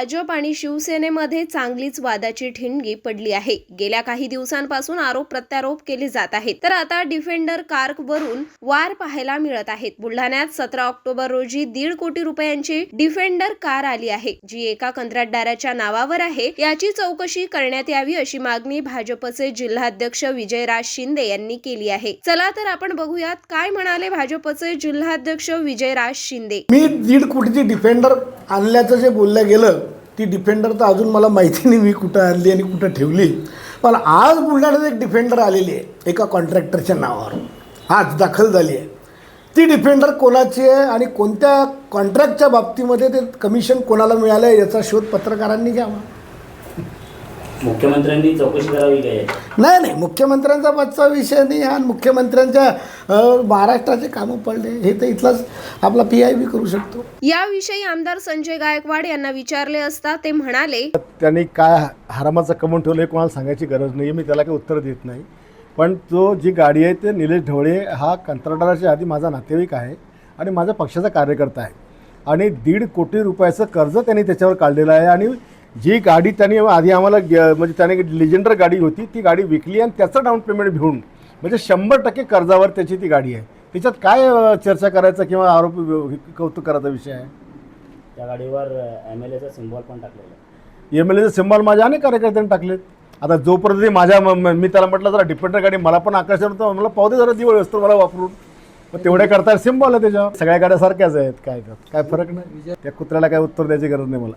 भाजप आणि शिवसेनेमध्ये चांगलीच वादाची ठिणगी पडली आहे. गेल्या काही दिवसांपासून आरोप प्रत्यारोप केले जात आहेत. तर आता डिफेंडर कार्क वरून वार पाहायला मिळत आहेत. बुलढाण्यात सतरा ऑक्टोबर रोजी दीड कोटी रुपयांची डिफेंडर कार आली आहे. जी एका कंत्राटदाराच्या नावावर आहे. याची चौकशी करण्यात यावी अशी मागणी भाजपचे जिल्हाध्यक्ष विजयराज शिंदे यांनी केली आहे. चला तर आपण बघूयात काय म्हणाले भाजपचे जिल्हाध्यक्ष विजयराज शिंदे. मी दीड कोटीची डिफेंडर आणल्याचं जे बोललं गेलं ती डिफेंडर तर अजून मला माहिती नाही मी कुठं आणली आणि कुठं ठेवली. पण आज बुलढाण्यात एक डिफेंडर आलेली आहे एका कॉन्ट्रॅक्टरच्या नावावर. आज दाखल झाली आहे. ती डिफेंडर कोणाची आहे आणि कोणत्या कॉन्ट्रॅक्टच्या बाबतीमध्ये ते कमिशन कोणाला मिळालं आहे याचा शोध पत्रकारांनी घ्यावा. मुख्यमंत्र्यांनी चौकशी करावी काय? नाही नाही मुख्यमंत्र्यांचा पाचचा विषय नाही आणि मुख्यमंत्र्यांच्या महाराष्ट्राचे कामं पडले. हे तर इथलाच आपला पी आय बी करू शकतो. याविषयी आमदार संजय गायकवाड यांना विचारले असता ते म्हणाले त्यांनी काय हरामाचं कमवून ठेवलं हे कोणाला सांगायची गरज नाही मी त्याला काही उत्तर देत नाही. पण तो जी गाडी आहे ते निलेश ढवळे हा कंत्राटदाराच्या आधी माझा नातेवाईक आहे आणि माझा पक्षाचा कार्यकर्ता आहे. आणि दीड कोटी रुपयाचं कर्ज त्यांनी त्याच्यावर काढलेलं आहे आणि जी गाडी त्यांनी आधी आम्हाला म्हणजे त्याने लिजेंडर गाडी होती ती गाडी विकली आणि त्याचं डाऊन पेमेंट घेऊन म्हणजे शंभर टक्के कर्जावर त्याची ती गाडी आहे. त्याच्यात काय चर्चा करायचा किंवा आरोप कौतुक करायचा विषय आहे? त्या गाडीवर एम एल एचा सिम्बॉल पण टाकलेला एम एल एचे सिम्बॉल माझ्या अनेक कार्यकर्त्यांनी टाकलेत. आता जोपर्यंत माझ्या म- त्याला म्हटलं जरा डिपेंडर गाडी मला पण आकर्षण होतं. मला पावते जरा दिवळ असतो मला वापरून. मग तेवढे करता सिम्बॉल आहे त्याच्यावर. सगळ्या गाड्या सारख्याच आहेत काय काय फरक नाही. त्या कुत्र्याला काय उत्तर द्यायची गरज नाही मला.